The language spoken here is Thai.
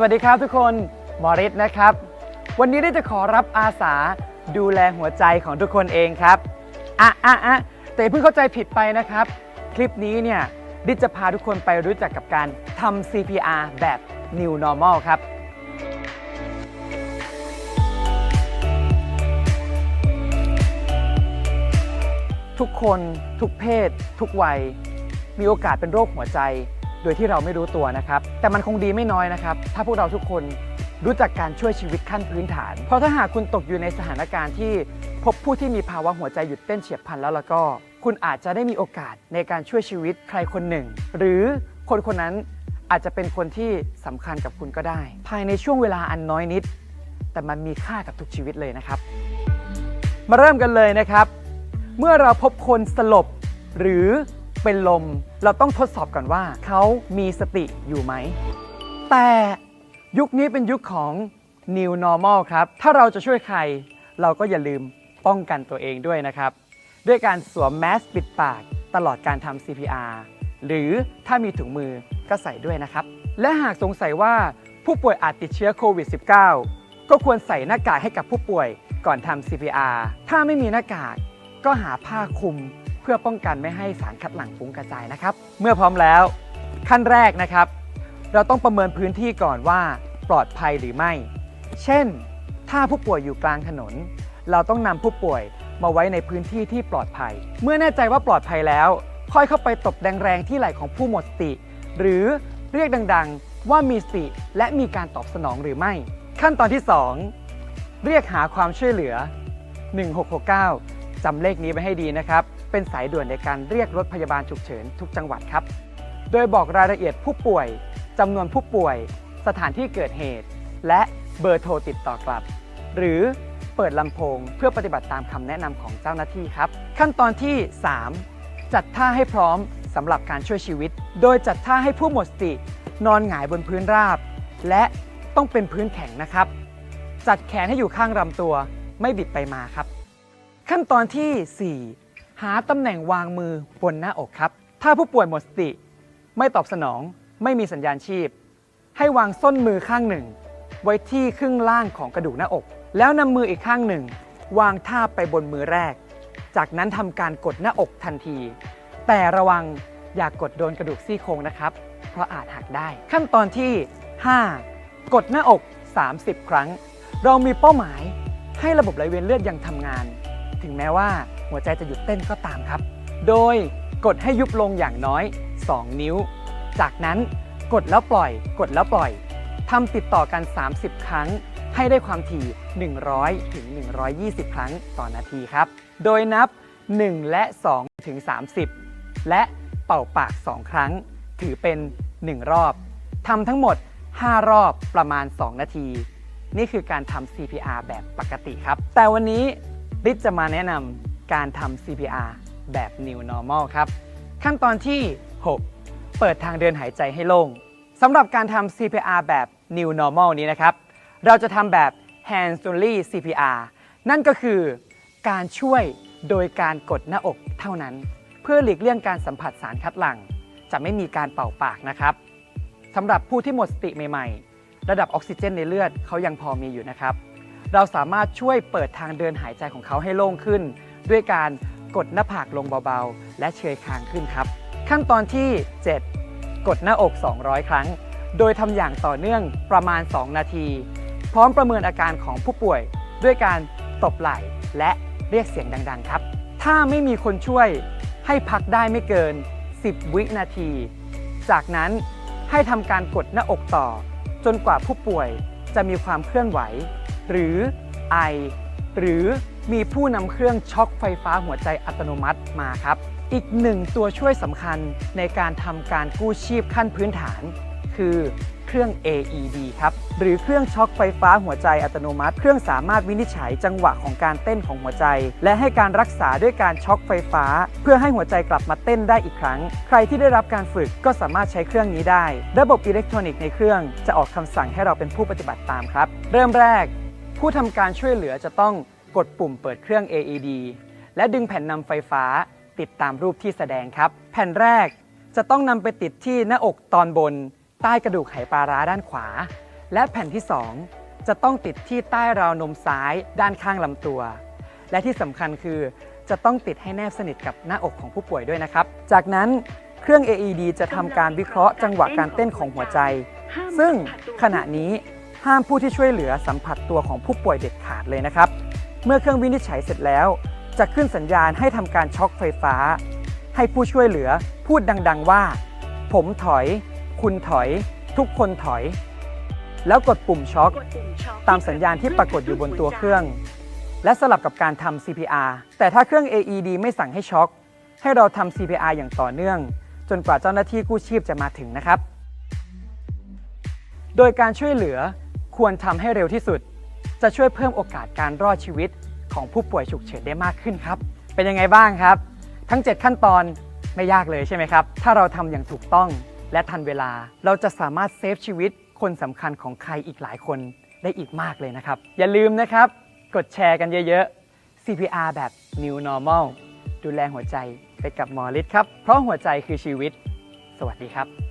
สวัสดีครับทุกคนหมอฤทธิ์นะครับ วันนี้ได้จะขอรับอาสาดูแลหัวใจของทุกคนเองครับอะอะอะแต่เพิ่งเข้าใจผิดไปนะครับ คลิปนี้เนี่ยดิจะพาทุกคนไปรู้จักกับการทำ CPR แบบ New Normal ครับ ทุกคน ทุกเพศ ทุกวัย มีโอกาสเป็นโรคหัวใจ โดยที่เราไม่รู้ตัวนะครับ แต่มันคงดีไม่น้อยนะครับ ถ้าพวกเราทุกคนรู้จักการช่วยชีวิตขั้นพื้นฐาน เพราะถ้าหากคุณตกอยู่ในสถานการณ์ที่พบผู้ที่มีภาวะหัวใจหยุดเต้นเฉียบพลันแล้วแล้วก็ คุณอาจจะได้มีโอกาสในการช่วยชีวิตใครคนหนึ่ง หรือคนคนนั้นอาจจะเป็นคนที่สำคัญกับคุณก็ได้ ภายในช่วงเวลาอันน้อยนิด แต่มันมีค่ากับทุกชีวิตเลยนะครับ มาเริ่มกันเลยนะครับ เมื่อเราพบคนสลบหรือ เป็นลม เราต้องทดสอบก่อนว่าเขามีสติอยู่ไหม แต่ยุคนี้เป็นยุคของ New Normal ครับ ถ้าเราจะช่วยใคร เราก็อย่าลืมป้องกันตัวเองด้วยนะครับ ด้วยการสวมแมสปิดปากตลอดการทำ CPR หรือถ้ามีถุงมือก็ใส่ด้วยนะครับ และหากสงสัยว่าผู้ป่วยอาจติดเชื้อโควิด -19 ก็ควรใส่หน้ากากให้กับผู้ป่วยก่อนทำ CPR ถ้าไม่มีหน้ากากก็หาผ้าคลุม พื่อป้องกันไม่ให้สารคัดหลั่งฟุ้งกระจายนะครับ เมื่อพร้อมแล้ว ขั้นแรกนะครับ เราต้องประเมินพื้นที่ก่อนว่าปลอดภัยหรือไม่ เช่น ถ้าผู้ป่วยอยู่กลางถนน เราต้องนำผู้ป่วยมาไว้ในพื้นที่ที่ปลอดภัย เมื่อแน่ใจว่าปลอดภัยแล้ว ค่อยเข้าไปตบแรงๆที่ไหล่ของผู้หมดสติ หรือเรียกดังๆ ว่ามีสติและมีการตอบสนองหรือไม่ ขั้นตอนที่ 2 เรียกหาความช่วยเหลือ 1669 จำเลขนี้ไว้ให้ดีนะครับ เป็นสายด่วนในการเรียกรถพยาบาลฉุกเฉินทุกจังหวัดครับ โดยบอกรายละเอียดผู้ป่วยจำนวนผู้ป่วย สถานที่เกิดเหตุ และเบอร์โทรติดต่อกลับ หรือเปิดลำโพงเพื่อปฏิบัติตามคำแนะนำของเจ้าหน้าที่ครับ ขั้นตอนที่ 3 จัดท่าให้พร้อมสำหรับการช่วยชีวิต โดยจัดท่าให้ผู้หมดสติ นอนหงายบนพื้นราบ และต้องเป็นพื้นแข็งนะครับ จัดแขนให้อยู่ข้างลำตัว ไม่บิดไปมาครับ ขั้นตอนที่ 4 หาตำแหน่งวางมือบนหน้าอกครับ ถ้าผู้ป่วยหมดสติ ไม่ตอบสนอง ไม่มีสัญญาณชีพ ให้วางส้นมือข้างหนึ่ง ไว้ที่ครึ่งล่างของกระดูกหน้าอก แล้วนำมืออีกข้างหนึ่ง วางท่าไปบนมือแรก จากนั้นทำการกดหน้าอกทันที แต่ระวังอย่ากกดโดนกระดูกซี่โครงนะครับ เพราะอาจหักได้ ขั้นตอนที่ 5 กดหน้าอก 30 ครั้ง เรามีเป้าหมายให้ระบบไหลเวียนเลือดยังทำงาน ถึงแม้ว่าหัวใจจะหยุดเต้นก็ตามครับ โดยกดให้ยุบลงอย่างน้อย 2 นิ้ว จากนั้นกดแล้วปล่อย กดแล้วปล่อยทำติดต่อกัน 30 ครั้ง ให้ได้ความถี่ 100 ถึง 120 ครั้งต่อนาทีครับ โดยนับ 1 และ 2 ถึง 30 และเป่าปาก 2 ครั้ง ถือเป็น 1 รอบทำทั้งหมด 5 รอบประมาณ 2 นาที นี่คือการทำ CPR แบบปกติครับ แต่วันนี้ ริจะมาแนะนำการทำ CPR แบบ New Normal ครับ ขั้นตอนที่ 6 เปิดทางเดินหายใจให้โล่งสำหรับการทำ CPR แบบ New Normal นี้นะครับ เราจะทำแบบ Hands Only CPR นั่นก็คือการช่วยโดยการกดหน้าอกเท่านั้น เพื่อหลีกเลี่ยงการสัมผัสสารคัดหลั่ง จะไม่มีการเป่าปากนะครับสำหรับผู้ที่หมดสติใหม่ ๆ ระดับออกซิเจนในเลือดเขายังพอมีอยู่นะครับ เราสามารถช่วยเปิดทางเดินหายใจของเขาให้โล่งขึ้น ด้วยการกดหน้าผากลงเบาๆ และเชยคางขึ้นครับ ขั้นตอนที่ 7 กดหน้าอก 200 ครั้ง โดยทำอย่างต่อเนื่องประมาณ 2 นาที พร้อมประเมินอาการของผู้ป่วย ด้วยการตบไหล่และเรียกเสียงดัง ๆ ครับ ถ้าไม่มีคนช่วยให้พักได้ไม่เกิน 10 วินาที จากนั้นให้ทำการกดหน้าอกต่อ จนกว่าผู้ป่วยจะมีความเคลื่อนไหว หรือไอ หรือมีผู้นำเครื่องช็อคไฟฟ้าหัวใจอัตโนมัติมาครับ อีกหนึ่งตัวช่วยสำคัญในการทำการกู้ชีพขั้นพื้นฐาน คือเครื่อง AED ครับ หรือเครื่องช็อคไฟฟ้าหัวใจอัตโนมัติ เครื่องสามารถวินิจฉัยจังหวะของการเต้นของหัวใจ และให้การรักษาด้วยการช็อคไฟฟ้า เพื่อให้หัวใจกลับมาเต้นได้อีกครั้ง ใครที่ได้รับการฝึกก็สามารถใช้เครื่องนี้ได้ ระบบอิเล็กทรอนิกส์ในเครื่องจะออกคำสั่งให้เราเป็นผู้ปฏิบัติตามครับ เริ่มแรก ผู้ทำการช่วยเหลือจะต้องกดปุ่มเปิดเครื่อง AED และดึงแผ่นนำไฟฟ้าติดตามรูปที่แสดงครับ แผ่นแรกจะต้องนำไปติดที่หน้าอกตอนบน ใต้กระดูกไหปลาร้าด้านขวา และแผ่นที่ 2 จะต้องติดที่ใต้ราวนมซ้ายด้านข้างลำตัว และที่สำคัญคือจะต้องติดให้แนบสนิทกับหน้าอกของผู้ป่วยด้วยนะครับ จากนั้นเครื่อง AED จะทำการวิเคราะห์จังหวะการเต้นของหัวใจ ซึ่งขณะนี้ ห้ามผู้ที่ช่วยเหลือสัมผัสตัวของผู้ป่วยเด็ดขาดเลยนะครับ เมื่อเครื่องวินิจฉัยเสร็จแล้ว จะขึ้นสัญญาณให้ทำการช็อคไฟฟ้า ให้ผู้ช่วยเหลือพูดดัง ๆ ว่า ผมถอย คุณถอย ทุกคนถอย แล้วกดปุ่มช็อคตามสัญญาณที่ปรากฏอยู่บนตัวเครื่อง และสลับกับการทำ CPR แต่ถ้าเครื่อง AED ไม่สั่งให้ช็อคให้เราทำ CPR อย่างต่อเนื่อง จนกว่าเจ้าหน้าที่กู้ชีพจะมาถึงนะครับ โดยการช่วยเหลือ ควรทำให้เร็วที่สุด จะช่วยเพิ่มโอกาสการรอดชีวิตของผู้ป่วยฉุกเฉินได้มากขึ้นครับ เป็นยังไงบ้างครับ ทั้ง 7 ขั้นตอนไม่ยากเลยใช่ไหมครับ ถ้าเราทำอย่างถูกต้องและทันเวลา เราจะสามารถเซฟชีวิตคนสำคัญของใครอีกหลายคนได้อีกมากเลยนะครับ อย่าลืมนะครับ กดแชร์กันเยอะๆ CPR แบบ New Normal ดูแลหัวใจไปกับหมอฤทธิ์ครับ เพราะหัวใจคือชีวิต สวัสดีครับ